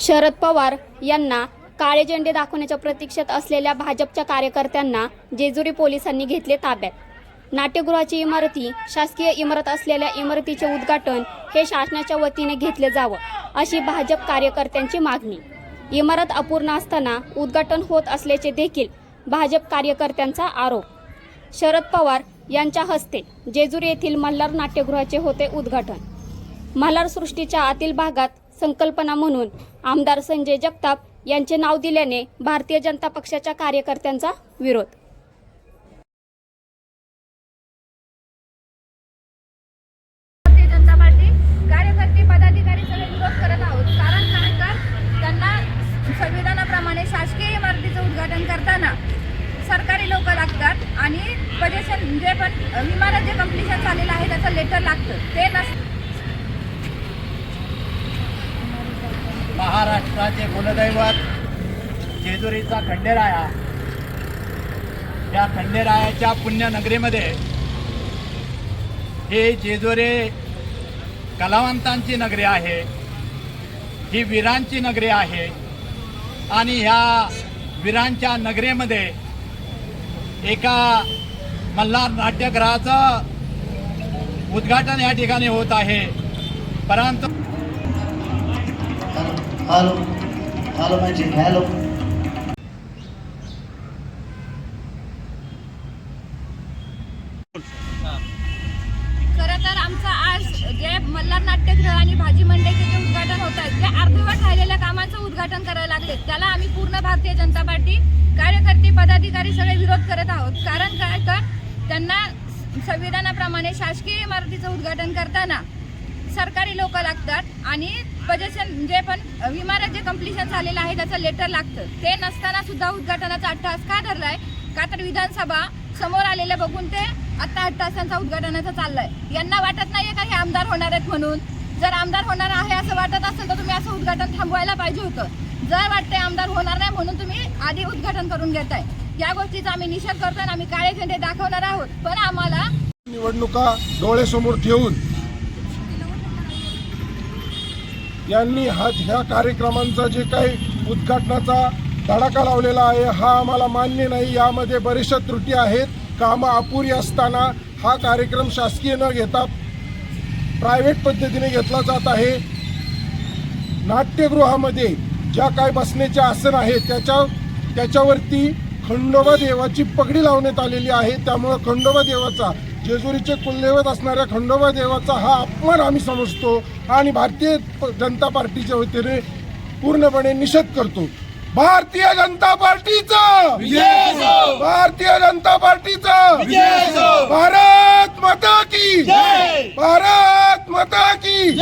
शरद पवार यांना काळे झेंडे दाखवण्याच्या प्रतीक्षेत असलेल्या भाजपच्या कार्यकर्त्यांना जेजुरी पोलिसांनी घेतले ताब्यात. नाट्यगृहाची इमारती शासकीय इमारत असलेल्या इमारतीचे उद्घाटन हे शासनाच्या वतीने घेतले जावं अशी भाजप कार्यकर्त्यांची मागणी. इमारत अपूर्ण असताना उद्घाटन होत असल्याचे देखील भाजप कार्यकर्त्यांचा आरोप. शरद पवार यांच्या हस्ते जेजुरी येथील मल्हार नाट्यगृहाचे होते उद्घाटन. मल्हार सृष्टीच्या आतील भागात संकल्पना म्हणून आमदार संजय जगताप यांचे नाव दिल्याने भारतीय जनता पक्षाच्या कार्यकर्त्यांचा विरोध. भारतीय जनता पार्टी कार्यकर्ते पदाधिकारी सगळे विरोध करत आहोत. कारण काय त्यांना संविधानाप्रमाणे शासकीय इमारतीचं उद्घाटन करताना सरकारी लोक लागतात आणि पोझिशन जे पण विमानात जे कम्प्लिशन झालेलं आहे त्याचं लेटर लागतं. ते नस महाराष्ट्राचे कुलदैवत जेजुरीचा खंडेराया. या खंडेरायाच्या पुण्यनगरीमध्ये ही जेजुरी कलावंतांची नगरी आहे. ही वीरांची नगरी आहे. आणि ह्या वीरांच्या नगरीमध्ये एका मल्हार नाट्यगृहाचं उद्घाटन या ठिकाणी होत आहे. परंतु हॅलो हॅलो मॅजिक हॅलो खरं तर आमचं आज जे मल्हार नाट्यगृह आणि भाजी मंडईचे जे उद्घाटन होत आहे जे अर्धवट राहिलेल्या कामाचं उद्घाटन करायला लागले. त्याला आम्ही पूर्ण भारतीय जनता पार्टी कार्यकर्ते पदाधिकारी सगळे विरोध करत आहोत. कारण काय तर त्यांना संविधानाप्रमाणे शासकीय इमारतीचं उद्घाटन करताना सरकारी लोक लागतात आणि पजेशन जे पण विमानात जे कम्प्लिशन झालेलं आहे त्याचं लेटर लागतं. ते नसताना सुद्धा उद्घाटनाचा अट्टहास का धरलाय? का तर विधानसभा समोर आलेले बघून ते आता तासांचा उद्घाटनाचा चाललाय. यांना वाटत नाहीये का हे आमदार होणार आहेत म्हणून? जर आमदार होणार आहे असं वाटत असेल तर तुम्ही असं उद्घाटन थांबवायला पाहिजे होतं. जर वाटतंय आमदार होणार नाही म्हणून तुम्ही आधी उद्घाटन करून घेताय. या गोष्टीचा आम्ही निषेध करतो आणि आम्ही काळे झेंडे दाखवणार आहोत. पण आम्हाला निवडणुका डोळ्यासमोर ठेवून यांनी हा ह्या कार्यक्रमांचा जे काही उद्घाटनाचा धडाका लावलेला आहे हा आम्हाला मान्य नाही. यामध्ये बऱ्याचशा त्रुटी आहेत. कामं अपुरी असताना हा कार्यक्रम शासकीय न घेता प्रायव्हेट पद्धतीने घेतला जात आहे. नाट्यगृहामध्ये ज्या काय बसण्याचे आसन आहेत त्याच्या त्याच्यावरती खंडोबा देवाची पगडी लावण्यात आलेली आहे. त्यामुळं खंडोबा देवाचा जेजुरीचे कुलदैवत असणाऱ्या खंडोबा देवाचा हा अपमान आम्ही समजतो आणि भारतीय जनता पार्टीच्या वतीने पूर्णपणे निषेध करतो. भारतीय जनता पार्टीचा! भारतीय जनता पार्टीचा! भारत माता की! भारत माता की!